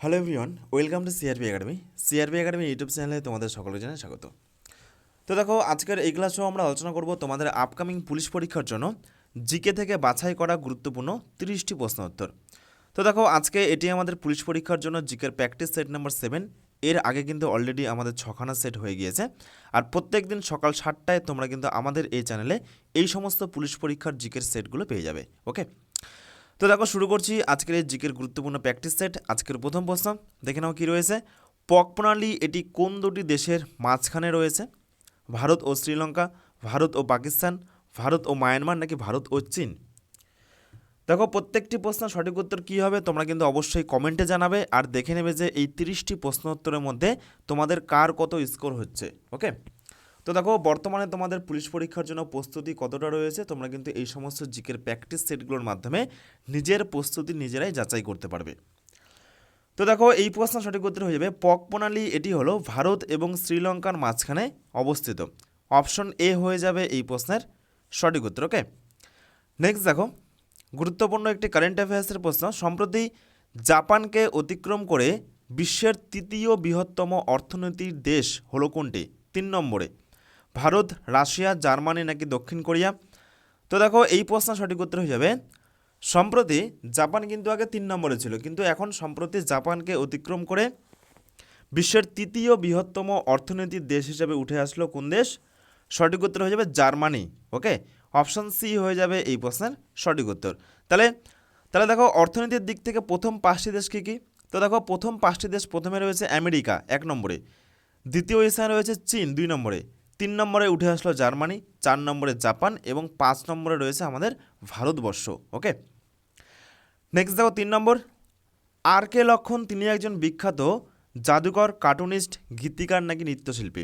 Hello everyone welcome to CRP academy CRP academy YouTube চ্যানেলে তোমাদের সকলের জানাই স্বাগত। তো দেখো, আজকের এই ক্লাসেও আমরা আলোচনা করব তোমাদের আপকামিং পুলিশ পরীক্ষার জন্য জিকে থেকে বাছাই করা গুরুত্বপূর্ণ তিরিশটি প্রশ্ন উত্তর। তো দেখো, আজকে এটি আমাদের পুলিশ পরীক্ষার জন্য জিকের প্র্যাকটিস সেট নাম্বার সেভেন এর আগে কিন্তু অলরেডি আমাদের ছখানা সেট হয়ে গিয়েছে। আর প্রত্যেক দিন সকাল সাতটায় তোমরা কিন্তু আমাদের এই চ্যানেলে এই সমস্ত পুলিশ পরীক্ষার জিকের সেটগুলো পেয়ে যাবে ওকে তো দেখো, শুরু করছি আজকের জিকের গুরুত্বপূর্ণ প্র্যাকটিস সেট আজকের প্রথম প্রশ্ন। দেখে নাও কী রয়েছে। পক প্রণালী এটি কোন দুটি দেশের মাঝখানে রয়েছে? ভারত ও শ্রীলঙ্কা, ভারত ও পাকিস্তান, ভারত ও মায়ানমার নাকি ভারত ও চীন? দেখো, প্রত্যেকটি প্রশ্ন সঠিক উত্তর কী হবে তোমরা কিন্তু অবশ্যই কমেন্টে জানাবে আর দেখে নেবে যে এই তিরিশটি প্রশ্ন উত্তরের মধ্যে তোমাদের কার কত স্কোর হচ্ছে ওকে তো দেখো, বর্তমানে তোমাদের পুলিশ পরীক্ষার জন্য প্রস্তুতি কতটা রয়েছে, তোমরা কিন্তু এই সমস্ত জিকের প্র্যাকটিস সেটগুলোর মাধ্যমে নিজের প্রস্তুতি নিজেরাই যাচাই করতে পারবে। তো দেখো, এই প্রশ্ন সঠিক উত্তর হয়ে যাবে, পক প্রণালী এটি হলো ভারত এবং শ্রীলঙ্কার মাঝখানে অবস্থিত। অপশন এ হয়ে যাবে এই প্রশ্নের সঠিক উত্তর, ওকে? নেক্সট দেখো, গুরুত্বপূর্ণ একটি কারেন্ট অ্যাফেয়ার্সের প্রশ্ন, সম্প্রতি জাপানকে অতিক্রম করে বিশ্বের তৃতীয় বৃহত্তম অর্থনৈতিক দেশ হলো কোনটি? তিন নম্বরে। ভারত, রাশিয়া, জার্মানি নাকি দক্ষিণ কোরিয়া? তো দেখো, এই প্রশ্ন সঠিক উত্তর হয়ে যাবে। সম্প্রতি জাপান কিন্তু আগে তিন নম্বরে ছিল, কিন্তু এখন সম্প্রতি জাপানকে অতিক্রম করে বিশ্বের তৃতীয় বৃহত্তম অর্থনৈতিক দেশ হিসেবে উঠে আসলো কোন দেশ? সঠিক উত্তর হয়ে যাবে জার্মানি, ওকে? অপশান সি হয়ে যাবে এই প্রশ্নের সঠিক উত্তর। তাহলে তাহলে দেখো অর্থনীতির দিক থেকে প্রথম পাঁচটি দেশ কী কী? তো দেখো, প্রথম পাঁচটি দেশ প্রথমে রয়েছে আমেরিকা, এক নম্বরে। দ্বিতীয় স্থানে রয়েছে চীন, দুই নম্বরে। তিন নম্বরে উঠে আসলো জার্মানি, চার নম্বরে জাপান এবং পাঁচ নম্বরে রয়েছে আমাদের ভারতবর্ষ, ওকে? নেক্সট দেখো তিন নম্বর। আর কে লক্ষণ তিনি একজন বিখ্যাত জাদুকর, কার্টুনিস্ট, গীতিকার নাকি নৃত্যশিল্পী।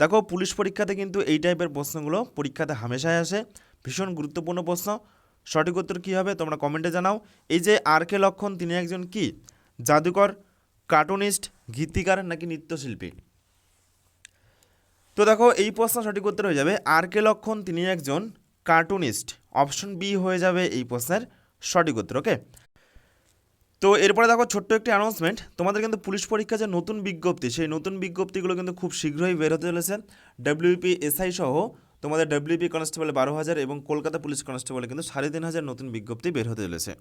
দেখো, পুলিশ পরীক্ষাতে কিন্তু এই টাইপের প্রশ্নগুলো পরীক্ষাতে হামেশায় আসে। ভীষণ গুরুত্বপূর্ণ প্রশ্ন। সঠিক উত্তর কী হবে তোমরা কমেন্টে জানাও। এই যে আর কে লক্ষণ তিনি একজন কি? জাদুকর, কার্টুনিস্ট, গীতিকার নাকি নৃত্যশিল্পী? তো দেখো, এই প্রশ্ন সঠিক উত্তর হয়ে যাবে। আর কে লক্ষণ? তিনি একজন কার্টুনিস্ট অপশন বি হয়ে যাবে এই প্রশ্নের সঠিক উত্তর ওকে তো এরপরে দেখো, ছোট্ট একটি অ্যানাউন্সমেন্ট তোমাদের কিন্তু পুলিশ পরীক্ষা যে নতুন বিজ্ঞপ্তি, সেই নতুন বিজ্ঞপ্তিগুলো কিন্তু খুব শীঘ্রই বের হতে চলেছে। ডাব্লিউপি এসআই সহ তোমাদের ডাব্লিউপি কনস্টেবল বারো হাজার এবং কলকাতা পুলিশ কনস্টেবলে কিন্তু সাড়ে তিন হাজার নতুন বিজ্ঞপ্তি বের হতে চলেছে।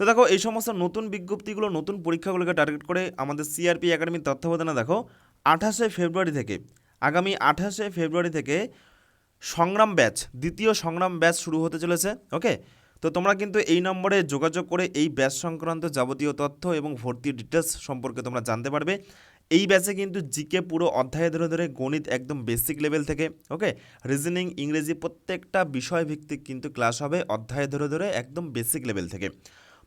তো দেখো, এই সমস্ত নতুন বিজ্ঞপ্তিগুলো, নতুন পরীক্ষাগুলোকে টার্গেট করে আমাদের সিআরপি একাডেমির তত্ত্বাবধানে দেখো, আঠাশে ফেব্রুয়ারি থেকে আগামী আঠাশে ফেব্রুয়ারি থেকে সংগ্রাম ব্যাচ, দ্বিতীয় সংগ্রাম ব্যাচ শুরু হতে চলেছে, ওকে? তো তোমরা কিন্তু এই নম্বরে যোগাযোগ করে এই ব্যাচ সংক্রান্ত যাবতীয় তথ্য এবং ভর্তির ডিটেলস সম্পর্কে তোমরা জানতে পারবে। এই ব্যাচে কিন্তু জিকে পুরো অধ্যায় ধরে ধরে গণিত একদম বেসিক লেভেল থেকে, ওকে? রিজনিং ইংরেজি প্রত্যেকটা বিষয় ভিত্তিক কিন্তু ক্লাস হবে অধ্যায় ধরে ধরে একদম বেসিক লেভেল থেকে।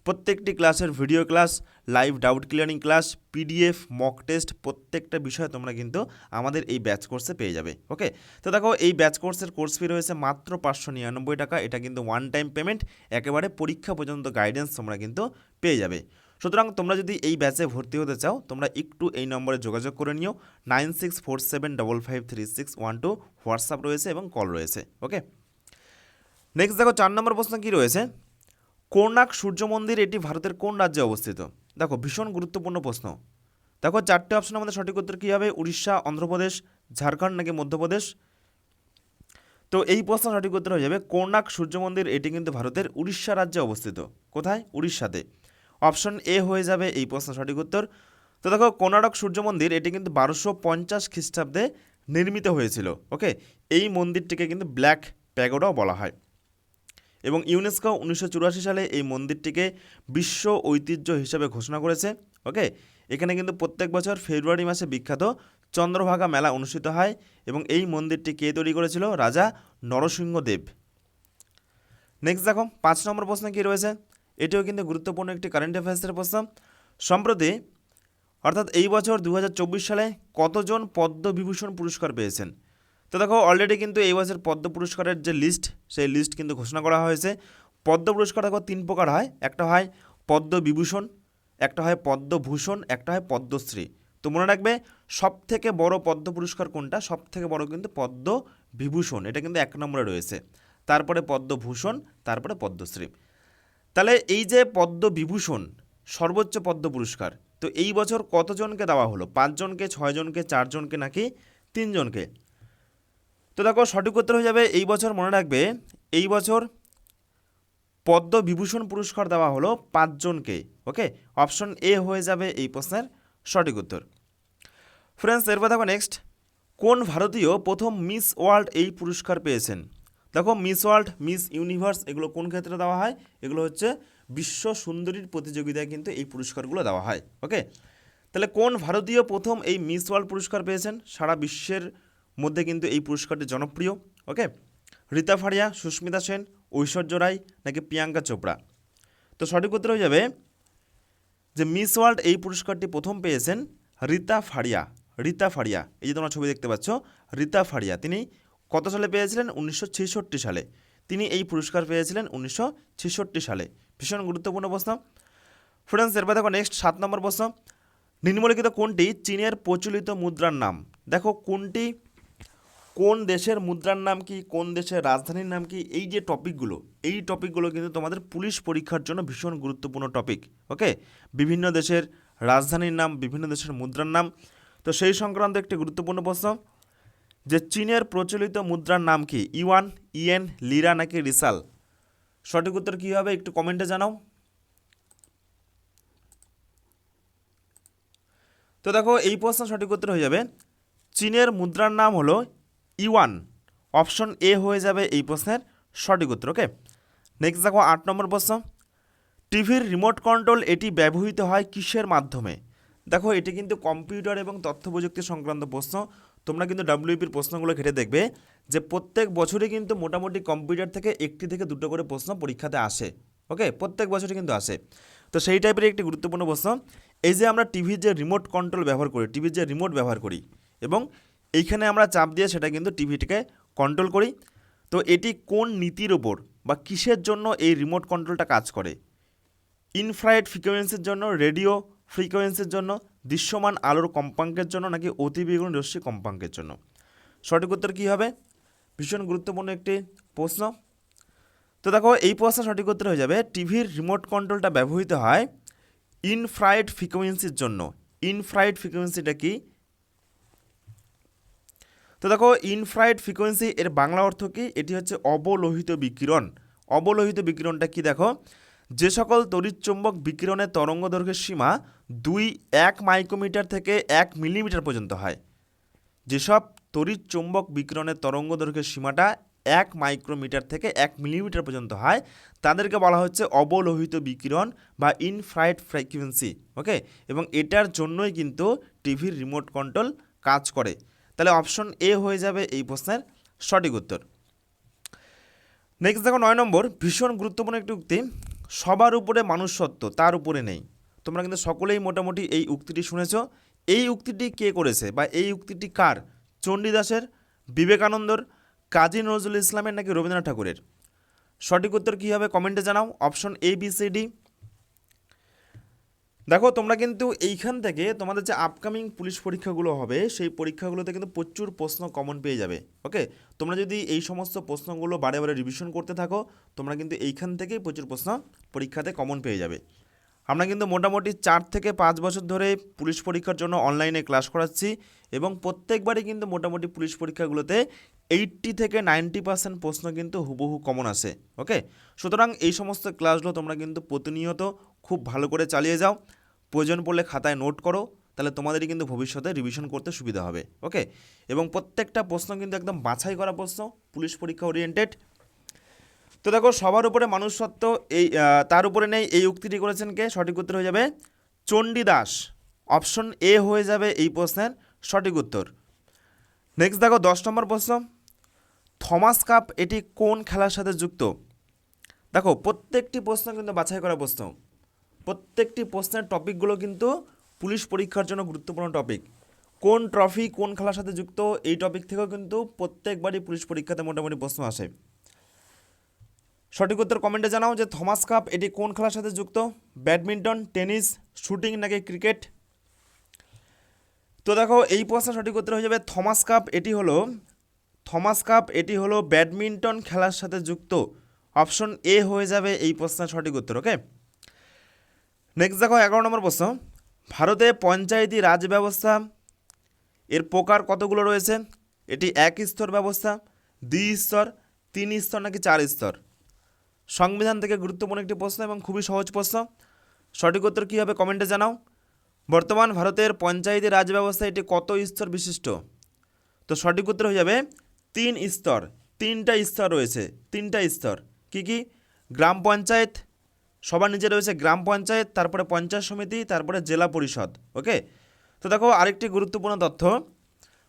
প্রত্যেকটি ক্লাসের video class live doubt clearing class PDF mock test প্রত্যেকটা বিষয় তোমরা কিন্তু আমাদের এই ব্যাচ কোর্সে পেয়ে যাবে ওকে তো দেখো, এই ব্যাচ কোর্সের কোর্স ফি রয়েছে মাত্র পাঁচশো নিরানব্বই টাকা, এটা কিন্তু ওয়ান টাইম পেমেন্ট একেবারে পরীক্ষা পর্যন্ত গাইডেন্স তোমরা কিন্তু পেয়ে যাবে। সুতরাং তোমরা যদি এই ব্যাচে ভর্তি হতে চাও, তোমরা একটু এই নম্বরে যোগাযোগ করে নিও nine six four seven double five three six one two WhatsApp রয়েছে এবং কল রয়েছে ওকে নেক্সট দেখো, চার নম্বর প্রশ্ন কী রয়েছে? কোর্নাক সূর্য মন্দির, এটি ভারতের কোন রাজ্যে অবস্থিত? দেখো, ভীষণ গুরুত্বপূর্ণ প্রশ্ন। দেখো, চারটে অপশন আমাদের সঠিক উত্তর কী হবে? উড়িষ্যা, অন্ধ্রপ্রদেশ, ঝাড়খণ্ড নাকি মধ্যপ্রদেশ? তো এই প্রশ্ন সঠিক উত্তর হয়ে যাবে কোর্নাক সূর্য মন্দির, এটি কিন্তু ভারতের উড়িষ্যা রাজ্যে অবস্থিত। কোথায়? উড়িষ্যাতে। অপশন এ হয়ে যাবে এই প্রশ্ন সঠিক উত্তর। তো দেখো কোনারক সূর্য মন্দির, এটি কিন্তু বারোশো পঞ্চাশ খ্রিস্টাব্দে নির্মিত হয়েছিল ওকে এই মন্দিরটিকে কিন্তু ব্ল্যাক প্যাগোডাও বলা হয়। এবং ইউনেস্কো উনিশশো চুরাশি সালে এই মন্দিরটিকে বিশ্ব ঐতিহ্য হিসেবে ঘোষণা করেছে ওকে এখানে কিন্তু প্রত্যেক বছর ফেব্রুয়ারি মাসে বিখ্যাত চন্দ্রভাগা মেলা অনুষ্ঠিত হয় এবং এই মন্দিরটি কে তৈরি করেছিল? রাজা নরসিংহদেব নেক্সট দেখো, পাঁচ নম্বর প্রশ্ন কী রয়েছে? এটিও কিন্তু গুরুত্বপূর্ণ একটি কারেন্ট অ্যাফেয়ার্সের প্রশ্ন। সম্প্রতি, অর্থাৎ এই বছর দু হাজার চব্বিশ সালে কতজন পদ্মবিভূষণ পুরস্কার পেয়েছেন? তো দেখো অলরেডি কিন্তু এই বছর পদ্ম পুরস্কারের যে লিস্ট সেই লিস্ট কিন্তু ঘোষণা করা হয়েছে। পদ্ম পুরস্কার দেখো, তিন প্রকার হয়। একটা হয় পদ্মবিভূষণ একটা হয় পদ্মভূষণ একটা হয় পদ্মশ্রী। তো মনে রাখবে সব থেকে বড় পদ্ম পুরস্কার কোনটা? সব থেকে বড় কিন্তু পদ্ম বিভূষণ, এটা কিন্তু এক নম্বরে রয়েছে। তারপরে পদ্মভূষণ তারপরে পদ্মশ্রী। তাহলে এই যে পদ্মবিভূষণ সর্বোচ্চ পদ্ম পুরস্কার, তো এই বছর কতজনকে দেওয়া হলো? পাঁচজনকে, ছয়জনকে, চারজনকে নাকি তিনজনকে? তো দেখো সঠিক উত্তর হয়ে যাবে, এই বছর মনে রাখবে, এই বছর পদ্ম বিভূষণ পুরস্কার দেওয়া হলো পাঁচজনকে ওকে অপশন এ হয়ে যাবে এই প্রশ্নের সঠিক উত্তর। ফ্রেন্ডস এরপর দেখো নেক্সট কোন ভারতীয় প্রথম মিস ওয়ার্ল্ড এই পুরস্কার পেয়েছেন? দেখো মিস ওয়ার্ল্ড মিস ইউনিভার্স এগুলো কোন ক্ষেত্রে দেওয়া হয়? এগুলো হচ্ছে বিশ্ব সুন্দরীর প্রতিযোগিতায় কিন্তু এই পুরস্কারগুলো দেওয়া হয় ওকে তাহলে কোন ভারতীয় প্রথম এই মিস ওয়ার্ল্ড পুরস্কার পেয়েছেন? সারা বিশ্বের মধ্যে কিন্তু এই পুরস্কারটি জনপ্রিয়, ওকে? রীতা ফারিয়া সুস্মিতা সেন, ঐশ্বর্য রায় নাকি প্রিয়াঙ্কা চোপড়া? তো সঠিক উত্তর হয়ে যাবে যে মিস ওয়ার্ল্ড এই পুরস্কারটি প্রথম পেয়েছেন রীতা ফারিয়া রীতা ফারিয়া এই যে তোমরা ছবি দেখতে পাচ্ছ, রীতা ফারিয়া তিনি কত সালে পেয়েছিলেন? উনিশশো ছেষট্টি সালে। তিনি এই পুরস্কার পেয়েছিলেন উনিশশো ছেষট্টি সালে। ভীষণ গুরুত্বপূর্ণ প্রশ্ন। ফ্রেন্ডস, এরপর দেখো নেক্সট সাত নম্বর প্রশ্ন। নিম্নলিখিত কোনটি চীনের প্রচলিত মুদ্রার নাম? দেখো কোনটি কোন দেশের মুদ্রার নাম কি, কোন দেশের রাজধানীর নাম কি, এই যে টপিকগুলো এই টপিকগুলো কিন্তু তোমাদের পুলিশ পরীক্ষার জন্য ভীষণ গুরুত্বপূর্ণ টপিক ওকে বিভিন্ন দেশের রাজধানীর নাম, বিভিন্ন দেশের মুদ্রার নাম, তো সেই সংক্রান্ত একটি গুরুত্বপূর্ণ প্রশ্ন, যে চীনের প্রচলিত মুদ্রার নাম কি ইওয়ান ইয়েন, লিরা নাকি রিসাল? সঠিক উত্তর কী হবে একটু কমেন্টে জানাও। তো দেখো, এই প্রশ্ন সঠিক উত্তর হয়ে যাবে, চীনের মুদ্রার নাম হলো ইওয়ান অপশন এ হয়ে যাবে এই প্রশ্নের সঠিক উত্তর ওকে নেক্সট দেখো আট নম্বর প্রশ্ন। টিভির রিমোট কন্ট্রোল এটি ব্যবহৃত হয় কিসের মাধ্যমে? দেখো, এটি কিন্তু কম্পিউটার এবং তথ্য প্রযুক্তি সংক্রান্ত প্রশ্ন। তোমরা কিন্তু ডাব্লিউপির প্রশ্নগুলো ঘেটে দেখবে যে প্রত্যেক বছরই কিন্তু মোটামুটি কম্পিউটার থেকে একটি থেকে দুটো করে প্রশ্ন পরীক্ষাতে আসে ওকে প্রত্যেক বছরই কিন্তু আসে। তো সেই টাইপের একটি গুরুত্বপূর্ণ প্রশ্ন। এই যে আমরা টিভির যে রিমোট কন্ট্রোল ব্যবহার করি, টিভির যে রিমোট ব্যবহার করি এবং এইখানে আমরা চাপ দিয়ে সেটা কিন্তু টিভিটিকে কন্ট্রোল করি। তো এটি কোন নীতির ওপর বা কিসের জন্য এই রিমোট কন্ট্রোলটা কাজ করে? ইনফ্রারেড ফ্রিকোয়েন্সির জন্য রেডিও ফ্রিকোয়েন্সির জন্য, দৃশ্যমান আলোর কম্পাঙ্কের জন্য নাকি অতিবেগুনি রশ্মি কম্পাঙ্কের জন্য? সঠিক উত্তর কী হবে? ভীষণ গুরুত্বপূর্ণ একটি প্রশ্ন। তো দেখো, এই প্রশ্ন সঠিক উত্তর হয়ে যাবে, টিভির রিমোট কন্ট্রোলটা ব্যবহৃত হয় ইনফ্রাইড ফ্রিকোয়েন্সির জন্য। ইনফ্রাইড ফ্রিকোয়েন্সিটা কি? তো দেখো ইনফ্রাইড ফ্রিকোয়েন্সি এর বাংলা অর্থ কি? এটি হচ্ছে অবলোহিত বিকিরণ। অবলোহিত বিকিরণটা কি দেখো? যে সকল তড়িৎচুম্বক বিকিরণের তরঙ্গ দৈর্ঘ্যের সীমা দুই এক মাইক্রোমিটার থেকে এক মিলিমিটার পর্যন্ত হয়। যেসব তড়িৎ চুম্বক বিকিরণের তরঙ্গ দৈর্ঘ্যের সীমাটা এক মাইক্রোমিটার থেকে এক মিলিমিটার পর্যন্ত হয়, তাদেরকে বলা হচ্ছে অবলোহিত বিকিরণ বা ইনফ্রাইড ফ্রিকোয়েন্সি ওকে এবং এটার জন্যই কিন্তু টিভির রিমোট কন্ট্রোল কাজ করে। তাহলে অপশন এ হয়ে যাবে এই প্রশ্নের সঠিক উত্তর। নেক্সট দেখো নয় নম্বর, ভীষণ গুরুত্বপূর্ণ একটি উক্তি। সবার উপরে মানুষ সত্য, তার উপরে নেই। তোমরা কিন্তু সকলেই মোটামুটি এই উক্তিটি শুনেছ। এই উক্তিটি কে করেছে বা এই উক্তিটি কার? চণ্ডীদাসের, বিবেকানন্দর, কাজী নজরুল ইসলামের নাকি রবীন্দ্রনাথ ঠাকুরের? সঠিক উত্তর কী হবে কমেন্টে জানাও। Option A, B, C, D. দেখো, তোমরা কিন্তু এইখান থেকে তোমাদের যে আপকামিং পুলিশ পরীক্ষাগুলো হবে, সেই পরীক্ষাগুলোতে কিন্তু প্রচুর প্রশ্ন কমন পেয়ে যাবে ওকে তোমরা যদি এই সমস্ত প্রশ্নগুলো বারে বারে রিভিশন করতে থাকো, তোমরা কিন্তু এইখান থেকেই প্রচুর প্রশ্ন পরীক্ষাতে কমন পেয়ে যাবে। আমরা কিন্তু মোটামুটি চার থেকে পাঁচ বছর ধরে পুলিশ পরীক্ষার জন্য অনলাইনে ক্লাস করাচ্ছি এবং প্রত্যেকবারই কিন্তু মোটামুটি পুলিশ পরীক্ষাগুলোতে এইট্টি থেকে নাইনটি পার্সেন্ট প্রশ্ন কিন্তু হুবহু কমন আসে ওকে সুতরাং এই সমস্ত ক্লাসগুলো তোমরা কিন্তু প্রতিনিয়ত খুব ভালো করে চালিয়ে যাও। প্রয়োজন পড়লে খাতায় নোট করো, তাহলে তোমাদেরই কিন্তু ভবিষ্যতে রিভিশন করতে সুবিধা হবে ওকে এবং প্রত্যেকটা প্রশ্ন কিন্তু একদম বাছাই করা প্রশ্ন, পুলিশ পরীক্ষা ওরিয়েন্টেড তো দেখো, সবার উপরে মানুষ সত্ত্ব এই তার উপরে নেই, এই উক্তিটি করেছেন কে? সঠিক উত্তর হয়ে যাবে চণ্ডীদাস। অপশন এ হয়ে যাবে এই প্রশ্নের সঠিক উত্তর। নেক্সট দেখো, দশ নম্বর প্রশ্ন। থমাস কাপ এটি কোন খেলার সাথে যুক্ত? দেখো, প্রত্যেকটি প্রশ্ন কিন্তু বাছাই করা প্রশ্ন। প্রত্যেকটি প্রশ্নের টপিকগুলো কিন্তু পুলিশ পরীক্ষার জন্য গুরুত্বপূর্ণ টপিক। কোন ট্রফি কোন খেলার সাথে যুক্ত, এই টপিক থেকেও কিন্তু প্রত্যেকবারই পুলিশ পরীক্ষাতে মোটামুটি প্রশ্ন আসে। সঠিক উত্তর কমেন্টে জানাও যে থমাস কাপ, এটি কোন খেলার সাথে যুক্ত? ব্যাডমিন্টন, টেনিস, শুটিং নাকি ক্রিকেট? তো দেখো, এই প্রশ্নের সঠিক উত্তর হয়ে যাবে থমাস কাপ, এটি হলো, থমাস কাপ, এটি হলো ব্যাডমিন্টন খেলার সাথে যুক্ত। অপশন এ হয়ে যাবে এই প্রশ্নের সঠিক উত্তর, ওকে? নেক্সট দেখো, এগারো নম্বর প্রশ্ন। ভারতে পঞ্চায়েতি রাজ ব্যবস্থা, এর প্রকার কতগুলো রয়েছে? এটি এক স্তর ব্যবস্থা, দুই স্তর, তিন স্তর নাকি চার স্তর? সংবিধান থেকে গুরুত্বপূর্ণ একটি প্রশ্ন এবং খুবই সহজ প্রশ্ন। সঠিক উত্তর কী হবে কমেন্টে জানাও। বর্তমান ভারতের পঞ্চায়েতি রাজ ব্যবস্থা, এটি কত স্তর বিশিষ্ট? তো সঠিক উত্তর হয়ে যাবে তিন স্তর, তিনটা স্তর রয়েছে, তিনটা স্তর। কি কি? গ্রাম পঞ্চায়েত সবার নিচে রয়েছে গ্রাম পঞ্চায়েত, তারপরে পঞ্চায়েত সমিতি, তারপরে জেলা পরিষদ, ওকে? তো দেখো, আরেকটি গুরুত্বপূর্ণ তথ্য।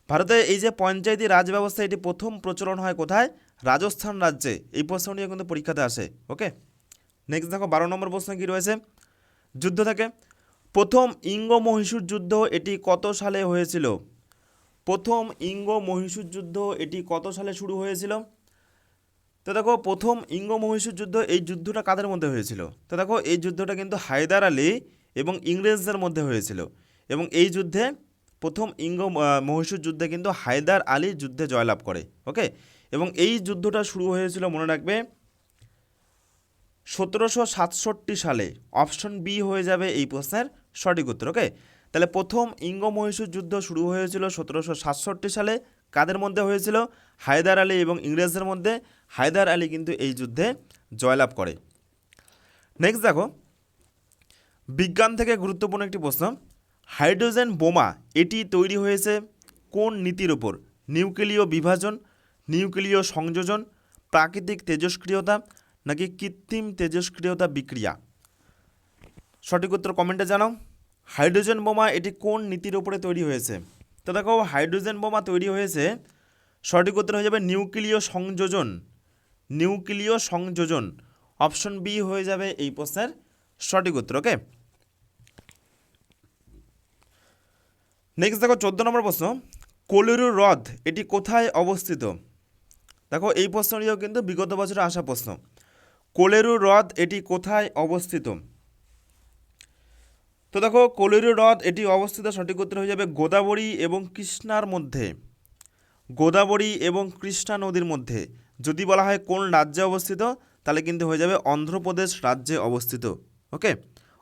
ভারতে এই যে পঞ্চায়েতি রাজ ব্যবস্থা, এটি প্রথম প্রচলন হয় কোথায়? রাজস্থান রাজ্যে। এই প্রশ্নটি কিন্তু পরীক্ষাতে আসে, ওকে? নেক্সট দেখো, বারো নম্বর প্রশ্ন কী রয়েছে? যুদ্ধ থেকে। প্রথম ইঙ্গ মহীশূর যুদ্ধ এটি কত সালে হয়েছিল? প্রথম ইঙ্গ মহীশূর যুদ্ধ এটি কত সালে শুরু হয়েছিল? তো দেখো, প্রথম ইঙ্গ মহীশূর যুদ্ধ এই যুদ্ধটা কাদের মধ্যে হয়েছিল? তো দেখো, এই যুদ্ধটা কিন্তু হায়দার আলী এবং ইংরেজদের মধ্যে হয়েছিল। এবং এই যুদ্ধে প্রথম ইঙ্গ মহীশূর যুদ্ধে কিন্তু হায়দার আলী যুদ্ধে জয়লাভ করে, ওকে? এবং এই যুদ্ধটা শুরু হয়েছিল, মনে রাখবে, সতেরোশো সাতষট্টি সালে। অপশন বি হয়ে যাবে এই প্রশ্নের সঠিক উত্তর, ওকে? তাহলে প্রথম ইঙ্গ মহীশূর যুদ্ধ শুরু হয়েছিল সতেরোশো সাতষট্টি সালে। কাদের মধ্যে হয়েছিল? হায়দার আলী এবং ইংরেজদের মধ্যে। হায়দার আলী কিন্তু এই যুদ্ধে জয়লাভ করে। নেক্সট দেখো, বিজ্ঞান থেকে গুরুত্বপূর্ণ একটি প্রশ্ন। হাইড্রোজেন বোমা এটি তৈরি হয়েছে কোন নীতির ওপর নিউক্লিয় বিভাজন, নিউক্লিয় সংযোজন, প্রাকৃতিক তেজস্ক্রিয়তা নাকি কৃত্রিম তেজস্ক্রিয়তা বিক্রিয়া? সঠিক উত্তর কমেন্টে জানাও। হাইড্রোজেন বোমা এটি কোন নীতির ওপরে তৈরি হয়েছে? তো দেখো, হাইড্রোজেন বোমা তৈরি হয়েছে, সঠিক উত্তর হয়ে যাবে নিউক্লিয় সংযোজন। নিউক্লিয় সংযোজন। অপশন বি হয়ে যাবে এই প্রশ্নের সঠিক উত্তর, ওকে? নেক্সট দেখো, চোদ্দ নম্বর প্রশ্ন। কোলেরু হ্রদ, এটি কোথায় অবস্থিত? দেখো, এই প্রশ্নটিও কিন্তু বিগত বছরে আসা প্রশ্ন। কোলেরু হ্রদ, এটি কোথায় অবস্থিত? তো দেখো, কোলেরু হ্রদ, এটি অবস্থিত, সঠিক উত্তর হয়ে যাবে গোদাবরী এবং কৃষ্ণার মধ্যে। গোদাবরী এবং কৃষ্ণা নদীর মধ্যে। যদি বলা হয় কোন রাজ্যে অবস্থিত, তাহলে কিন্তু হয়ে যাবে অন্ধ্রপ্রদেশ রাজ্যে অবস্থিত, ওকে?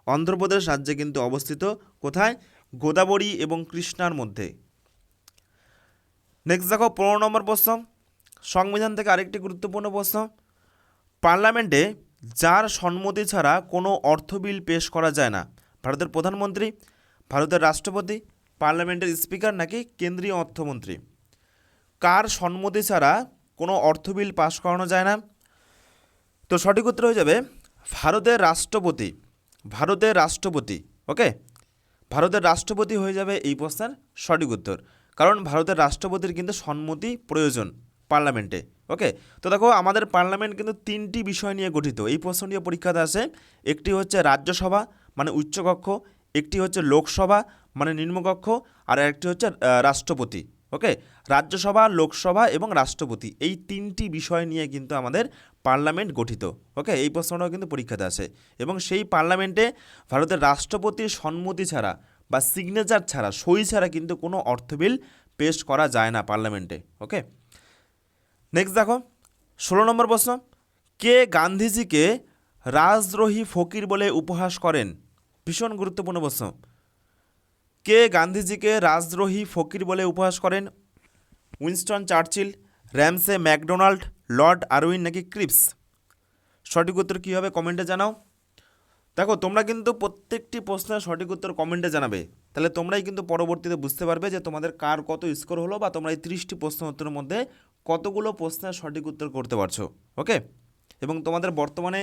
অন্ধ্রপ্রদেশ রাজ্যে কিন্তু অবস্থিত কোথায়? গোদাবরী এবং কৃষ্ণার মধ্যে। নেক্সট দেখো, পনেরো নম্বর প্রশ্ন। সংবিধান থেকে আরেকটি গুরুত্বপূর্ণ প্রশ্ন। পার্লামেন্টে যার সম্মতি ছাড়া কোনো অর্থ বিল পেশ করা যায় না। ভারতের প্রধানমন্ত্রী, ভারতের রাষ্ট্রপতি, পার্লামেন্টের স্পিকার নাকি কেন্দ্রীয় অর্থমন্ত্রী? কার সম্মতি ছাড়া কোনো অর্থ বিল পাশ করানো যায় না। তো সঠিক উত্তর হয়ে যাবে, ভারতের রাষ্ট্রপতি ভারতের রাষ্ট্রপতি, ওকে? ভারতের রাষ্ট্রপতি হয়ে যাবে এই প্রশ্নের সঠিক উত্তর। কারণ ভারতের রাষ্ট্রপতির কিন্তু সম্মতি প্রয়োজন পার্লামেন্টে, ওকে? তো দেখো, আমাদের পার্লামেন্ট কিন্তু তিনটি বিষয় নিয়ে গঠিত। এই প্রশ্নটিও পরীক্ষাতে আসে, একটি হচ্ছে রাজ্যসভা মানে উচ্চকক্ষ, একটি হচ্ছে লোকসভা মানে নিম্নকক্ষ, আর একটি হচ্ছে রাষ্ট্রপতি। ওকে? রাজ্যসভা, লোকসভা এবং রাষ্ট্রপতি এই তিনটি বিষয় নিয়ে কিন্তু আমাদের পার্লামেন্ট গঠিত, ওকে? এই প্রশ্নটাও কিন্তু পরীক্ষাতে আসে এবং সেই পার্লামেন্টে ভারতের রাষ্ট্রপতির সম্মতি ছাড়া বা সিগনেচার ছাড়া, সই ছাড়া কিন্তু কোনো অর্থ বিল পেশ করা যায় না পার্লামেন্টে, ওকে? নেক্সট দেখো, ষোলো নম্বর প্রশ্ন। কে গান্ধীজিকে রাজদ্রোহী ফকির বলে উপহাস করেন? ভীষণ গুরুত্বপূর্ণ প্রশ্ন। কে গান্ধীজিকে রাজদ্রোহী ফকির বলে উপহাস করেন? Winston Churchill, Ramsay MacDonald, Lord Irwin নাকি ক্রিপস? সঠিক উত্তর কী হবে কমেন্টে জানাও। দেখো, তোমরা কিন্তু প্রত্যেকটি প্রশ্নের সঠিক উত্তর কমেন্টে জানাবে। তাহলে তোমরাই কিন্তু পরবর্তীতে বুঝতে পারবে যে তোমাদের কার কত স্কোর হলো বা তোমরা এই তিরিশটি প্রশ্ন উত্তরের মধ্যে কতগুলো প্রশ্নের সঠিক উত্তর করতে পারছ, ওকে? এবং তোমাদের বর্তমানে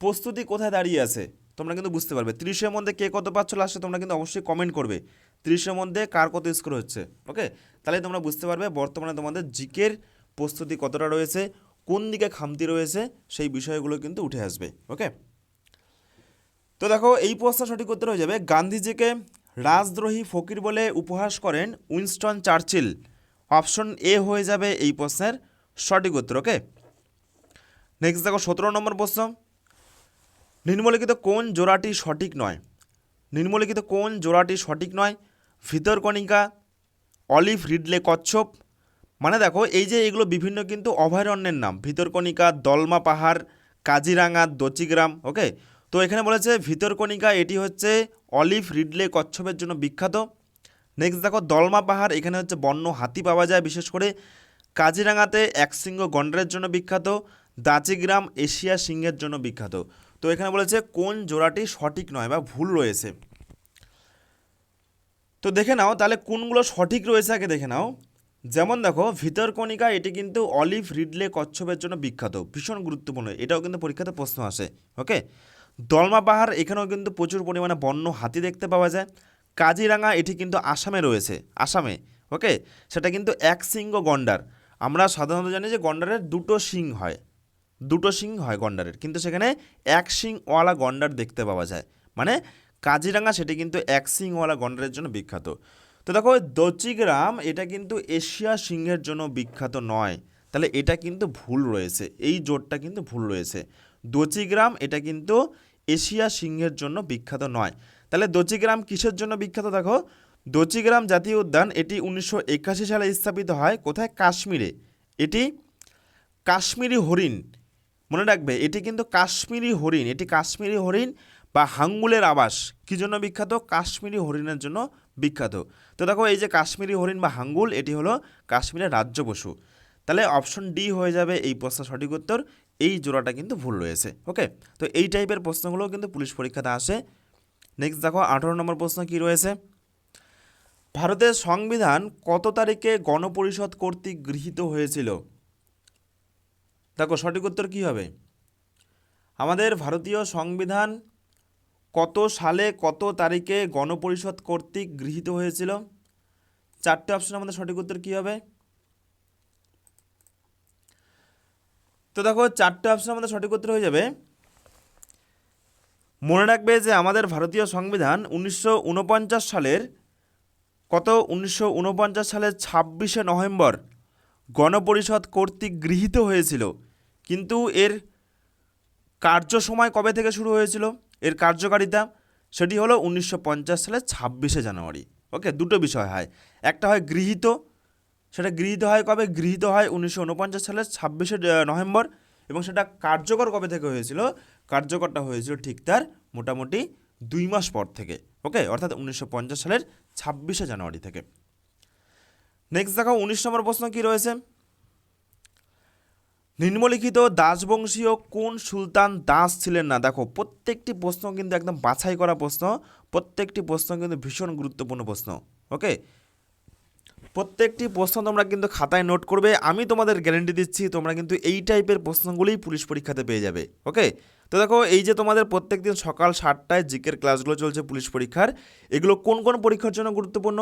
প্রস্তুতি কোথায় দাঁড়িয়ে আছে? তোমরা কিন্তু বুঝতে পারবে। তিরিশের মধ্যে কে কত পাচ্ছ লাস্টে তোমরা কিন্তু অবশ্যই কমেন্ট করবে। তিরিশের মধ্যে কার কত স্কোর হচ্ছে ওকে তাহলে তোমরা বুঝতে পারবে বর্তমানে তোমাদের জিকের প্রস্তুতি কতটা রয়েছে, কোন দিকে খামতি রয়েছে, সেই বিষয়গুলো কিন্তু উঠে আসবে ওকে তো দেখো, এই প্রশ্ন সঠিক উত্তর হয়ে যাবে। গান্ধীজিকে রাজদ্রোহী ফকির বলে উপহাস করেন উইনস্টন চার্চিল। অপশন এ হয়ে যাবে এই প্রশ্নের সঠিক উত্তর ওকে নেক্সট দেখো, সতেরো নম্বর প্রশ্ন। নিম্নলিখিত কোন জোড়াটি সঠিক নয়? নিম্নলিখিত কোন জোড়াটি সঠিক নয়? ভিতরকণিকা অলিভ রিডলে কচ্ছপ। মানে দেখো, এই যে এগুলো বিভিন্ন কিন্তু অভয়ারণ্যের নাম। ভিতরকণিকা দলমা পাহাড়, কাজিরাঙা, দচিগ্রাম, ওকে? তো এখানে বলেছে ভিতরকণিকা এটি হচ্ছে অলিভ রিডলে কচ্ছপের জন্য বিখ্যাত। নেক্সট দেখো, দলমা পাহাড়, এখানে হচ্ছে বন্য হাতি পাওয়া যায়, বিশেষ করে কাজিরাঙাতে একশৃঙ্গ গন্ডারের জন্য বিখ্যাত, দাচিগ্রাম এশিয়া সিংহের জন্য বিখ্যাত। তো এখানে বলেছে কোন জোড়াটি সঠিক নয় বা ভুল রয়েছে। তো দেখে নাও, তাহলে কোনগুলো সঠিক রয়েছে আগে দেখে নাও। যেমন দেখো, ভিতরকণিকা, এটি কিন্তু অলিভ, রিডলে, কচ্ছপের জন্য বিখ্যাত, ভীষণ গুরুত্বপূর্ণ। এটাও কিন্তু পরীক্ষাতে প্রশ্ন আসে, ওকে? দলমা পাহাড়, এখানেও কিন্তু প্রচুর পরিমাণে বন্য হাতি দেখতে পাওয়া যায়। কাজিরাঙা, এটি কিন্তু আসামে রয়েছে, আসামে, ওকে? সেটা কিন্তু এক সিংহ গন্ডার। আমরা সাধারণত জানি যে গন্ডারের দুটো শিং হয়। দুটো শিং হয় গন্ডারের, কিন্তু সেখানে এক শিংওয়ালা গন্ডার দেখতে পাওয়া যায়। মানে কাজিরাঙা সেটি কিন্তু এক শিংওয়ালা গন্ডারের জন্য বিখ্যাত। তো দেখো দচিগ্রাম এটা কিন্তু এশিয়া সিংহের জন্য বিখ্যাত নয়। তাহলে এটা কিন্তু ভুল রয়েছে, এই জোটটা কিন্তু ভুল রয়েছে। দচিগ্রাম এটা কিন্তু এশিয়া সিংহের জন্য বিখ্যাত নয়। তাহলে দচিগ্রাম কিসের জন্য বিখ্যাত দেখো? দচিগ্রাম জাতীয় উদ্যান এটি উনিশশো একাশি সালে স্থাপিত হয় কোথায়? কাশ্মীরে। এটি কাশ্মীরি হরিণ। মনে রাখবে, এটি কিন্তু কাশ্মীরি হরিণ। এটি কাশ্মীরি হরিণ বা হাঙ্গুলের আবাস। কী জন্য বিখ্যাত? কাশ্মীরি হরিণের জন্য বিখ্যাত। তো দেখো, এই যে কাশ্মীরি হরিণ বা হাঙ্গুল, এটি হলো কাশ্মীরের রাজ্য পশু। তাহলে অপশন ডি হয়ে যাবে এই প্রশ্নের সঠিক উত্তর। এই জোড়াটা কিন্তু ভুল রয়েছে, ওকে? তো এই টাইপের প্রশ্নগুলোও কিন্তু পুলিশ পরীক্ষাতে আসে। নেক্সট দেখো, আঠারো নম্বর প্রশ্ন কী রয়েছে? ভারতের সংবিধান কত তারিখে গণপরিষদ কর্তৃক গৃহীত হয়েছিল? দেখো সঠিক উত্তর কী হবে? আমাদের ভারতীয় সংবিধান কত সালে, কত তারিখে গণপরিষদ কর্তৃক গৃহীত হয়েছিল? চারটে অপশন আমাদের সঠিক উত্তর কী হবে? তো দেখো চারটে অপশন আমাদের সঠিক উত্তর হয়ে যাবে। মনে রাখবে যে আমাদের ভারতীয় সংবিধান উনিশশো উনপঞ্চাশ সালের কত? উনিশশো উনপঞ্চাশ সালের ছাব্বিশে নভেম্বর গণপরিষদ কর্তৃক গৃহীত হয়েছিল। কিন্তু এর কার্য সময় কবে থেকে শুরু হয়েছিল? এর কার্যকারিতা সেটি হলো উনিশশো পঞ্চাশ সালের ছাব্বিশে জানুয়ারি। ওকে, দুটো বিষয় হয়। একটা হয় গৃহীত, সেটা গৃহীত হয় কবে? গৃহীত হয় উনিশশো উনপঞ্চাশ সালের ছাব্বিশে নভেম্বর এবং সেটা কার্যকর কবে থেকে হয়েছিল? কার্যকরটা হয়েছিল ঠিক তার মোটামুটি দুই মাস পর থেকে। ওকে, অর্থাৎ উনিশশো পঞ্চাশ সালের ছাব্বিশে জানুয়ারি থেকে। নেক্সট দেখো, উনিশ নম্বর প্রশ্ন কী রয়েছে? নিম্নলিখিত দাসবংশীয় কোন সুলতান দাস ছিলেন না? দেখো, প্রত্যেকটি প্রশ্ন কিন্তু একদম বাছাই করা প্রশ্ন। প্রত্যেকটি প্রশ্ন কিন্তু ভীষণ গুরুত্বপূর্ণ প্রশ্ন ওকে প্রত্যেকটি প্রশ্ন তোমরা কিন্তু খাতায় নোট করবে। আমি তোমাদের গ্যারেন্টি দিচ্ছি, তোমরা কিন্তু এই টাইপের প্রশ্নগুলোই পুলিশ পরীক্ষাতে পেয়ে যাবে ওকে তো দেখো, এই যে তোমাদের প্রত্যেক দিন সকাল সাতটায় জিকের ক্লাসগুলো চলছে পুলিশ পরীক্ষার, এগুলো কোন কোন পরীক্ষার জন্য গুরুত্বপূর্ণ?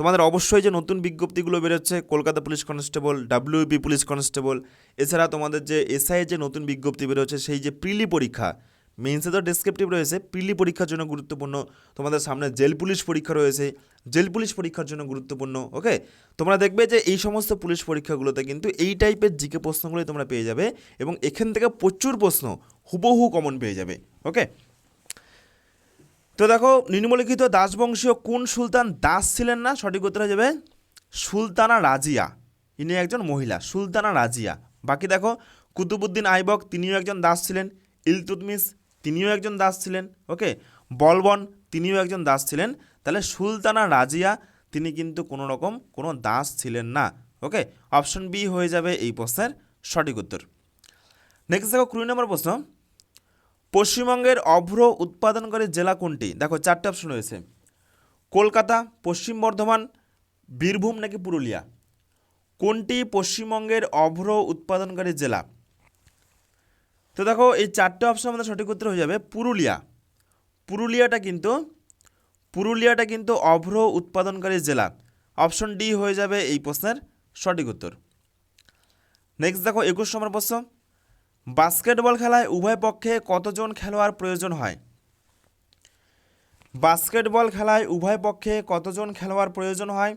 তোমাদের অবশ্যই যে নতুন বিজ্ঞপ্তিগুলো বেরোচ্ছে, Kolkata police constable WB police constable, এছাড়া তোমাদের যে এসআই যে নতুন বিজ্ঞপ্তি বেরোচ্ছে, সেই যে প্রিলি পরীক্ষা মেন্সে তো ডেসক্রিপটিভ রয়েছে, প্রিলি পরীক্ষার জন্য গুরুত্বপূর্ণ, তোমাদের সামনে জেল পুলিশ পরীক্ষা রয়েছে, জেল পুলিশ পরীক্ষার জন্য গুরুত্বপূর্ণ ওকে তোমরা দেখবে যে এই সমস্ত পুলিশ পরীক্ষাগুলোতে কিন্তু এই টাইপের জিকে প্রশ্নগুলোই তোমরা পেয়ে যাবে এবং এখান থেকে প্রচুর প্রশ্ন হুবহু কমন পেয়ে যাবে ওকে তো দেখো নিম্নলিখিত দাসবংশীয় কোন সুলতান দাস ছিলেন না? সঠিক উত্তর হয়ে যাবে সুলতানা রাজিয়া। ইনি একজন মহিলা, সুলতানা রাজিয়া। বাকি দেখো কুতুবুদ্দিন আইবক, তিনিও একজন দাস ছিলেন। ইলতুতমিস তিনিও একজন দাস ছিলেন। ওকে? বলবন, তিনিও একজন দাস ছিলেন। তাহলে সুলতানা রাজিয়া, তিনি কিন্তু কোনো রকম কোনো দাস ছিলেন না। ওকে? অপশন বি হয়ে যাবে এই প্রশ্নের সঠিক উত্তর। নেক্সট দেখো কুড়ি নম্বর প্রশ্ন। পশ্চিমবঙ্গের অভ্র উৎপাদনকারী জেলা কোনটি? দেখো, চারটে অপশন রয়েছে। কলকাতা, পশ্চিম বর্ধমান, বীরভূম নাকি পুরুলিয়া? কোনটি পশ্চিমবঙ্গের অভ্র উৎপাদনকারী জেলা? তো দেখো, এই চারটে অপশন আমাদের সঠিক উত্তর হয়ে যাবে পুরুলিয়া। পুরুলিয়াটা কিন্তু পুরুলিয়াটা কিন্তু অভ্র উৎপাদনকারী জেলা। অপশন ডি হয়ে যাবে এই প্রশ্নের সঠিক উত্তর। নেক্সট দেখো, একুশ নম্বর প্রশ্ন। বাস্কেটবল খেলায় উভয় পক্ষে কতজন খেলোয়াড় প্রয়োজন হয়? বাস্কেটবল খেলায় উভয় পক্ষে কতজন খেলোয়াড় প্রয়োজন হয়?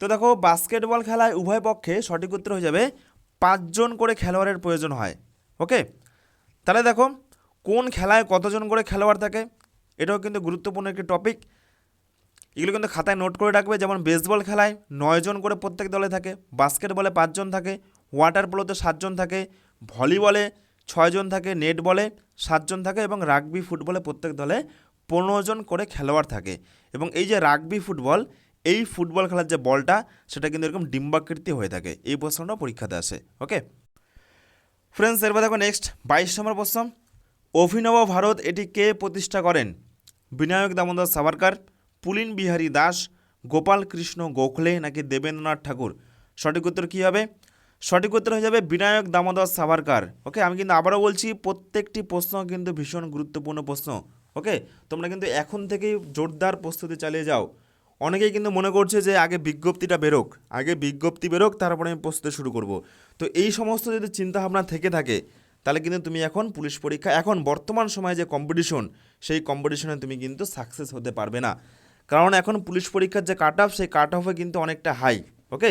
তো দেখো, বাস্কেটবল খেলায় উভয় পক্ষে সঠিক উত্তর হয়ে যাবে পাঁচজন করে খেলোয়াড়ের প্রয়োজন হয়। ওকে? তাহলে দেখো, কোন খেলায় কতজন করে খেলোয়াড় থাকে? এটাও কিন্তু গুরুত্বপূর্ণ একটি টপিক। এগুলো কিন্তু খাতায় নোট করে রাখবে। যেমন বেসবল খেলায় নয়জন করে প্রত্যেক দলে থাকে, বাস্কেটবলে পাঁচজন থাকে, ওয়াটার পোলোতে সাতজন থাকে ভলিবলে ছয়জন থাকে নেট বলে সাতজন থাকে এবং রাগবি ফুটবলে প্রত্যেক দলে পনেরো জন করে খেলোয়াড় থাকে। এবং এই যে রাগবি ফুটবল, এই ফুটবল খেলার যে বলটা, সেটা কিন্তু এরকম ডিম্বাকৃতি হয়ে থাকে। এই প্রশ্নটা পরীক্ষাতে আসে, ওকে? ফ্রেন্ডস এরপর দেখো নেক্সট বাইশ নম্বর প্রশ্ন। অভিনব ভারত এটি কে প্রতিষ্ঠা করেন? বিনায়ক দামোদর সাভারকার, পুলিন বিহারী দাস, গোপাল কৃষ্ণ গোখলে নাকি দেবেন্দ্রনাথ ঠাকুর? সঠিক উত্তর কী হবে? সঠিক উত্তর হয়ে যাবে বিনায়ক দামোদর সাভারকার। ওকে আমি কিন্তু আবারও বলছি, প্রত্যেকটি প্রশ্ন কিন্তু ভীষণ গুরুত্বপূর্ণ প্রশ্ন। ওকে তোমরা কিন্তু এখন থেকেই জোরদার প্রস্তুতি চালিয়ে যাও। অনেকেই কিন্তু মনে করছে যে আগে বিজ্ঞপ্তিটা বেরোক, আগে বিজ্ঞপ্তি বেরোক, তারপরে আমি প্রস্তুতি শুরু করব। তো এই সমস্ত যদি চিন্তাভাবনা থেকে থাকে, তাহলে কিন্তু তুমি এখন পুলিশ পরীক্ষা, এখন বর্তমান সময়ে যে কম্পিটিশন সেই কম্পিটিশনে তুমি কিন্তু সাকসেস হতে পারবে না। কারণ এখন পুলিশ পরীক্ষার যে কাট অফ সেই কাট অফে কিন্তু অনেকটা হাই ওকে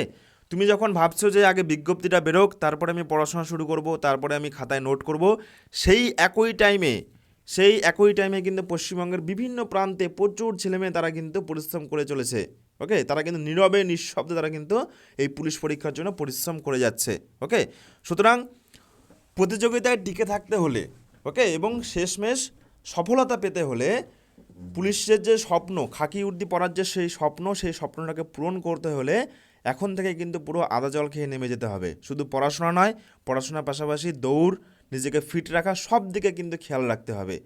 তুমি যখন ভাবছ যে আগে বিজ্ঞপ্তিটা বেরোক, তারপরে আমি পড়াশোনা শুরু করব, তারপরে আমি খাতায় নোট করব, সেই একই টাইমে সেই একই টাইমে কিন্তু পশ্চিমবঙ্গের বিভিন্ন প্রান্তে প্রচুর ছেলেমেয়ে তারা কিন্তু পরিশ্রম করে চলেছে ওকে তারা কিন্তু নীরবে, নিঃশব্দে তারা কিন্তু এই পুলিশ পরীক্ষার জন্য পরিশ্রম করে যাচ্ছে ওকে সুতরাং প্রতিযোগিতায় টিকে থাকতে হলে ওকে এবং শেষমেশ সফলতা পেতে হলে পুলিশের যে স্বপ্ন, খাকি উর্দি পড়ার যে সেই স্বপ্ন, সেই স্বপ্নটাকে পূরণ করতে হলে এখন থেকে কিন্তু পুরো আদা জল খেয়ে নেমে যেতে হবে। শুধু পড়াশোনা নয়, পড়াশোনার পাশাপাশি দৌড়, নিজেকে ফিট রাখা, সব দিকে কিন্তু খেয়াল রাখতে হবে।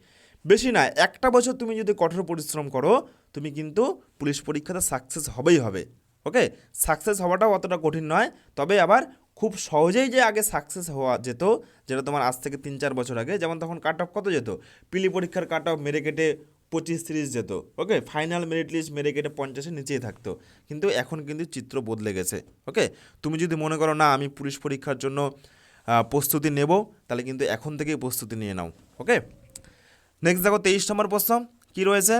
বেশি না একটা বছর তুমি যদি কঠোর পরিশ্রম করো, তুমি কিন্তু পুলিশ পরীক্ষাতে সাকসেস হবেই হবে ওকে সাকসেস হওয়াটাও অতটা কঠিন নয়, তবে আবার খুব সহজেই যে আগে সাকসেস হওয়া যেত, যেটা তোমার আজ থেকে তিন চার বছর আগে, যেমন তখন কাট অফ কত যেত? পিলি পরীক্ষার কাট অফ মেরে কেটে পঁচিশ তিরিশ যেত ওকে ফাইনাল মেরিট লিস্ট মেরে কেটে পঞ্চাশের নিচেই থাকতো। কিন্তু এখন কিন্তু চিত্র বদলে গেছে ওকে তুমি যদি মনে করো, না, আমি পুলিশ পরীক্ষার জন্য প্রস্তুতি নেব, তাহলে কিন্তু এখন থেকেই প্রস্তুতি নিয়ে নাও ওকে নেক্সট দেখো, তেইশ নম্বর প্রশ্ন, কী রয়েছে?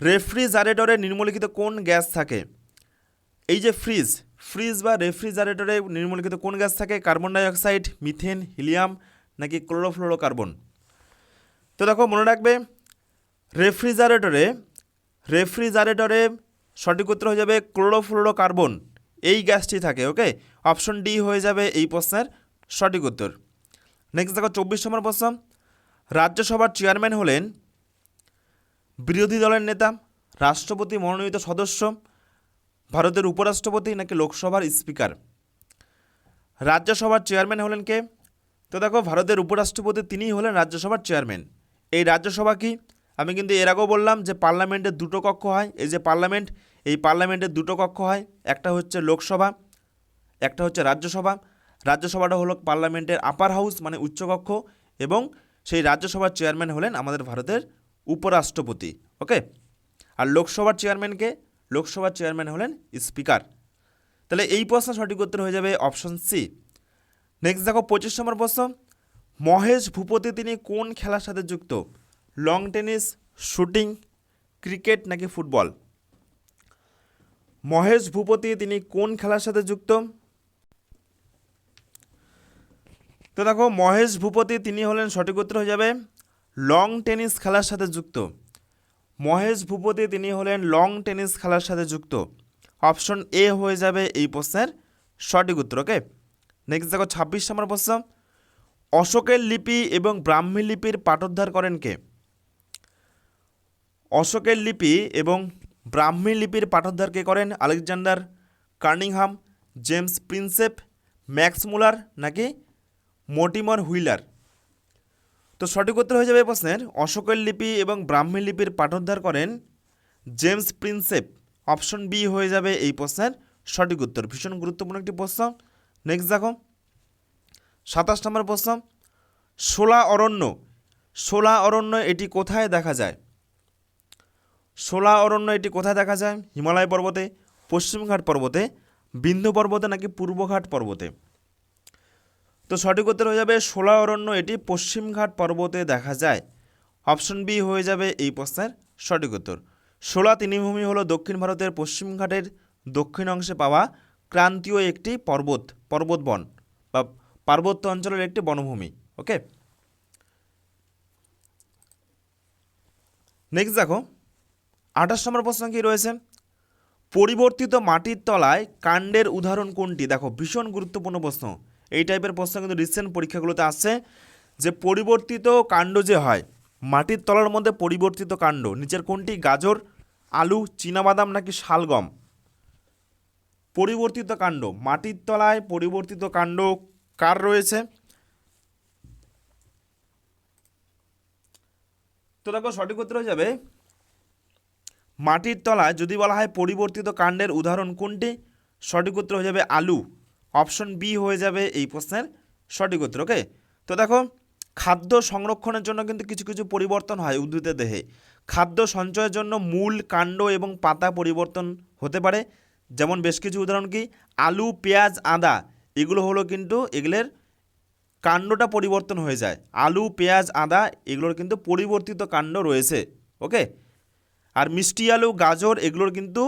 রেফ্রিজারেটরে নির্মলিখিত কোন গ্যাস থাকে? এই যে ফ্রিজ ফ্রিজ বা রেফ্রিজারেটরে নির্মলিখিত কোন গ্যাস থাকে? কার্বন ডাইঅক্সাইড মিথেন হিলিয়াম নাকি ক্লোরোফ্লোরোকার্বন তো দেখো, মনে রাখবে রেফ্রিজারেটরে রেফ্রিজারেটরে সঠিক উত্তর হয়ে যাবে ক্লোরোফ্লোরোকার্বন। এই গ্যাসটি থাকে, ওকে? অপশন ডি হয়ে যাবে এই প্রশ্নের সঠিক উত্তর। নেক্সট দেখো, চব্বিশ নম্বর প্রশ্ন। রাজ্যসভার চেয়ারম্যান হলেন বিরোধী দলের নেতা, রাষ্ট্রপতি মনোনীত সদস্য, ভারতের উপরাষ্ট্রপতি নাকি লোকসভার স্পিকার? রাজ্যসভার চেয়ারম্যান হলেন কে? তো দেখো, ভারতের উপরাষ্ট্রপতি তিনিই হলেন রাজ্যসভার চেয়ারম্যান। এই রাজ্যসভা কি? আমি কিন্তু এর আগেও বললাম যে পার্লামেন্টের দুটো কক্ষ হয়, এই যে পার্লামেন্ট, এই পার্লামেন্টের দুটো কক্ষ হয়, একটা হচ্ছে লোকসভা, একটা হচ্ছে রাজ্যসভা। রাজ্যসভাটা হলো পার্লামেন্টের আপার হাউস মানে উচ্চকক্ষ এবং সেই রাজ্যসভার চেয়ারম্যান হলেন আমাদের ভারতের উপরাষ্ট্রপতি ওকে আর লোকসভার চেয়ারম্যানকে লোকসভার চেয়ারম্যান হলেন স্পিকার তাহলে এই প্রশ্ন সঠিক উত্তর হয়ে যাবে অপশন সি নেক্সট দেখো পঁচিশ নম্বর প্রশ্ন, মহেশ ভূপতি তিনি কোন খেলার সাথে যুক্ত? লং টেনিস, শুটিং, ক্রিকেট নাকি ফুটবল? মহেশ ভূপতি, তিনি কোন খেলার সাথে যুক্ত? তো দেখো, মহেশ ভূপতি, তিনি হলেন সঠিক উত্তর হয়ে যাবে, লং টেনিস খেলার সাথে যুক্ত। মহেশ ভূপতি, তিনি হলেন লং টেনিস খেলার সাথে যুক্ত। অপশন এ হয়ে যাবে এই প্রশ্নের সঠিক উত্তর, ওকে? নেক্সট দেখো, ছাব্বিশ নম্বর প্রশ্ন। অশোকের লিপি এবং ব্রাহ্মী লিপির পাঠোদ্ধার করেন কে? অশোকের লিপি এবং ব্রাহ্মী লিপির পাঠোদ্ধার কে করেন? Alexander Cunningham, James Prinsep, Max Muller নাকি মোটিমর হুইলার? তো সঠিক উত্তর হয়ে যাবে এই প্রশ্নের। অশোকের লিপি এবং ব্রাহ্মী লিপির পাঠোদ্ধার করেন জেমস প্রিন্সেপ। অপশন বি হয়ে যাবে এই প্রশ্নের সঠিক উত্তর। ভীষণ গুরুত্বপূর্ণ একটি প্রশ্ন। নেক্সট দেখো। সাতাশ নম্বর প্রশ্ন। শোলা অরণ্য। শোলা অরণ্য এটি কোথায় দেখা যায়? শোলা অরণ্য এটি কোথায় দেখা যায়? হিমালয় পর্বতে, পশ্চিমঘাট পর্বতে বিন্ধ্য পর্বতে নাকি পূর্বঘাট পর্বতে? তো সঠিক উত্তর হয়ে যাবে শোলা অরণ্য এটি পশ্চিমঘাট পর্বতে দেখা যায়। অপশন বি হয়ে যাবে এই প্রশ্নের সঠিক উত্তর। শোলা তৃণভূমি হলো দক্ষিণ ভারতের পশ্চিমঘাটের দক্ষিণ অংশে পাওয়া ক্রান্তীয় একটি পর্বত পর্বতবন বা পার্বত্য অঞ্চলের একটি বনভূমি, ওকে? নেক্সট দেখো। আঠাশ নম্বর প্রশ্ন কি রয়েছে? পরিবর্তিত মাটির তলায় কাণ্ডের উদাহরণ কোনটি? দেখো, ভীষণ গুরুত্বপূর্ণ প্রশ্ন। এই টাইপের প্রশ্ন কিন্তু রিসেন্ট পরীক্ষাগুলোতে আসছে যে পরিবর্তিত কাণ্ড যে হয়, মাটির তলার মধ্যে পরিবর্তিত কাণ্ড, নিচের কোনটি গাজর, আলু, চীনাবাদাম নাকি শালগম? পরিবর্তিত কাণ্ড, মাটির তলায় পরিবর্তিত কাণ্ড কার রয়েছে? তো দেখো সঠিক উত্তর হয়ে যাবে মাটির তলায় যদি বলা হয় পরিবর্তিত কাণ্ডের উদাহরণ কোনটি? সঠিক উত্তর হয়ে যাবে আলু। অপশন বি হয়ে যাবে এই প্রশ্নের সঠিক উত্তর, ওকে? তো দেখো, খাদ্য সংরক্ষণের জন্য কিন্তু কিছু কিছু পরিবর্তন হয় উদ্ভিদের দেহে। খাদ্য সঞ্চয়ের জন্য মূল কাণ্ড এবং পাতা পরিবর্তন হতে পারে। যেমন বেশ কিছু উদাহরণ কি? আলু, পেঁয়াজ, আদা, এগুলো হলো কিন্তু এগুলোর কাণ্ডটা পরিবর্তন হয়ে যায়। আলু, পেঁয়াজ, আদা, এগুলোর কিন্তু পরিবর্তিত কাণ্ড রয়েছে, ওকে? আর মিষ্টি আলু, গাজর, এগুলোর কিন্তু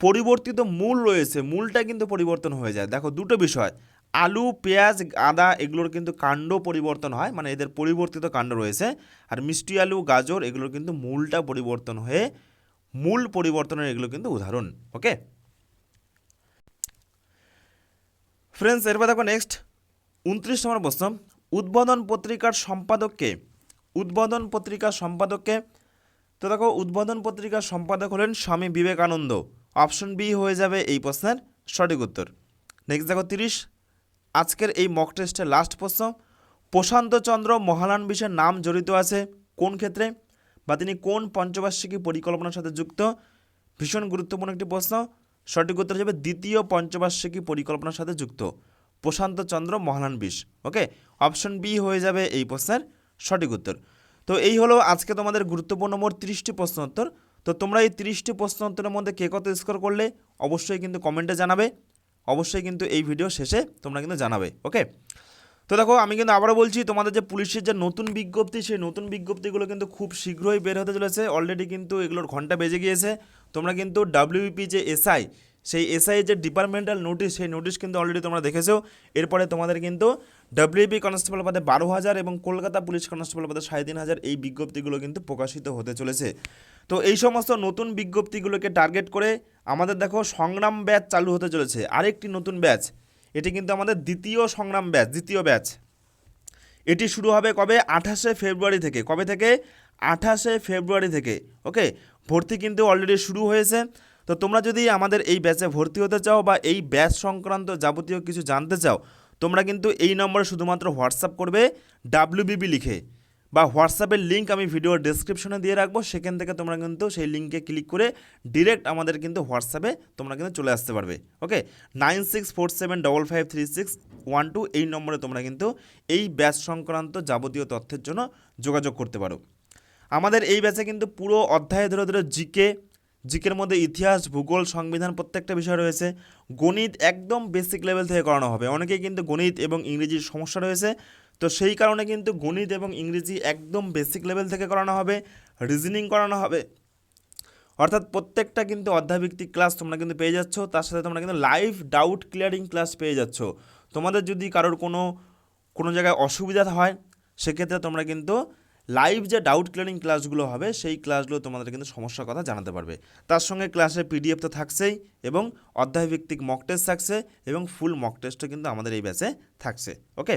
পরিবর্তিত মূল রয়েছে। মূলটা কিন্তু পরিবর্তন হয়ে যায়। দেখো, দুটো বিষয়। আলু, পেঁয়াজ, আদা, এগুলোর কিন্তু কাণ্ড পরিবর্তন হয় মানে এদের পরিবর্তিত কাণ্ড রয়েছে। আর মিষ্টি আলু, গাজর, এগুলোর কিন্তু মূলটা পরিবর্তন হয়ে, মূল পরিবর্তনের এগুলো কিন্তু উদাহরণ, ওকে? ফ্রেন্ডস এরপর দেখো নেক্সট উনত্রিশ নম্বর প্রশ্ন। উদ্বোধন পত্রিকার সম্পাদককে উদ্বোধন পত্রিকার সম্পাদককে তো দেখো, উদ্বোধন পত্রিকার সম্পাদক হলেন স্বামী বিবেকানন্দ। অপশন বি হয়ে যাবে এই প্রশ্নের সঠিক উত্তর। নেক্সট দেখো, তিরিশ। আজকের এই মক টেস্টের লাস্ট প্রশ্ন। প্রশান্ত চন্দ্র মহালান বিষের নাম জড়িত আছে কোন ক্ষেত্রে? বা তিনি কোন পঞ্চবার্ষিকী পরিকল্পনার সাথে যুক্ত? ভীষণ গুরুত্বপূর্ণ একটি প্রশ্ন। সঠিক উত্তর হিসেবে দ্বিতীয় পঞ্চবার্ষিকী পরিকল্পনার সাথে যুক্ত। প্রশান্ত চন্দ্র মহালান বিষ। ওকে অপশন বি হয়ে যাবে এই প্রশ্নের সঠিক উত্তর। তো এই হলো আজকে তোমাদের গুরুত্বপূর্ণ মোট তিরিশটি প্রশ্ন উত্তর। তো তোমরা এই তিরিশটি প্রশ্ন উত্তরের মধ্যে কে কত স্কোর করলে অবশ্যই কিন্তু কমেন্টে জানাবে। অবশ্যই কিন্তু এই ভিডিও শেষে তোমরা কিন্তু জানাবে ওকে তো দেখো, আমি কিন্তু আবারও বলছি, তোমাদের যে পুলিশের যে নতুন বিজ্ঞপ্তি, সেই নতুন বিজ্ঞপ্তিগুলো কিন্তু খুব শীঘ্রই বের হতে চলেছে। অলরেডি কিন্তু এগুলোর ঘণ্টা বেজে গিয়েছে। তোমরা কিন্তু ডাব্লিউপি যে এসআই সেই এসআই যে ডিপার্টমেন্টাল নোটিশ সেই নোটিশ কিন্তু অলরেডি তোমরা দেখেছ। এরপরে তোমাদের কিন্তু ডাব্লিউপি কনস্টেবল পদে বারো হাজার এবং কলকাতা পুলিশ কনস্টেবল পদে সাড়ে তিন হাজার এই বিজ্ঞপ্তিগুলো কিন্তু প্রকাশিত হতে চলেছে। তো এই সমস্ত নতুন বিজ্ঞপ্তিগুলোকে টার্গেট করে আমাদের দেখো সংগ্রাম ব্যাচ চালু হতে চলেছে। আরেকটি নতুন ব্যাচ এটি কিন্তু আমাদের দ্বিতীয় সংগ্রাম ব্যাচ দ্বিতীয় ব্যাচ এটি শুরু হবে কবে? আঠাশে ফেব্রুয়ারি থেকে। কবে থেকে? আঠাশে ফেব্রুয়ারি থেকে। ওকে ভর্তি কিন্তু অলরেডি শুরু হয়েছে। তো তোমরা যদি আমাদের এই ব্যাচে ভর্তি হতে চাও বা এই ব্যাচ সংক্রান্ত যাবতীয় কিছু জানতে চাও, তোমরা কিন্তু এই নম্বরে শুধুমাত্র হোয়াটসঅ্যাপ করবে, ডাব্লিউবিবি লিখে। বা হোয়াটসঅ্যাপের লিঙ্ক আমি ভিডিওর ডেসক্রিপশনে দিয়ে রাখব, সেখান থেকে তোমরা কিন্তু সেই লিঙ্কে ক্লিক করে ডিরেক্ট আমাদের কিন্তু হোয়াটসঅ্যাপে তোমরা কিন্তু চলে আসতে পারবে। Okay? Nine six four seven double five three six one two এই নম্বরে তোমরা কিন্তু এই ব্যাচ সংক্রান্ত যাবতীয় তথ্যের জন্য যোগাযোগ করতে পারো। আমাদের এই ব্যাচে কিন্তু পুরো অধ্যায়ে ধরে ধরে জিকে জিকের মধ্যে ইতিহাস, ভূগোল, সংবিধান প্রত্যেকটা বিষয় রয়েছে। গণিত একদম বেসিক লেভেল থেকে করানো হবে। অনেকেই কিন্তু গণিত এবং ইংরেজির সমস্যা রয়েছে। তো সেই কারণে কিন্তু গণিত এবং ইংরেজি একদম বেসিক লেভেল থেকে করানো হবে রিজনিং করানো হবে। অর্থাৎ প্রত্যেকটা কিন্তু অধ্যাভিত্তিক ক্লাস তোমরা কিন্তু পেয়ে যাচ্ছ। তার সাথে তোমরা কিন্তু লাইভ ডাউট ক্লিয়ারিং ক্লাস পেয়ে যাচ্ছ। তোমাদের যদি কারোর কোনো কোনো জায়গায় অসুবিধা হয়, সেক্ষেত্রে তোমরা কিন্তু লাইভ যে ডাউট ক্লিয়ারিং ক্লাসগুলো হবে, সেই ক্লাসগুলো তোমাদের কিন্তু সমস্যার কথা জানাতে পারবে। তার সঙ্গে ক্লাসে পিডিএফ তো থাকছেই এবং অধ্যায়ভিত্তিক মক টেস্ট থাকছে এবং ফুল মক টেস্টও কিন্তু আমাদের এই ব্যাচে থাকছে ওকে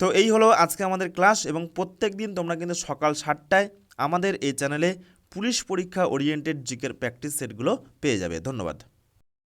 তো এই হলো আজকে আমাদের ক্লাস এবং প্রত্যেক দিন তোমরা কিন্তু সকাল সাতটায় আমাদের এই চ্যানেলে পুলিশ পরীক্ষা ওরিয়েন্টেড জিকের প্র্যাকটিস সেটগুলো পেয়ে যাবে। ধন্যবাদ।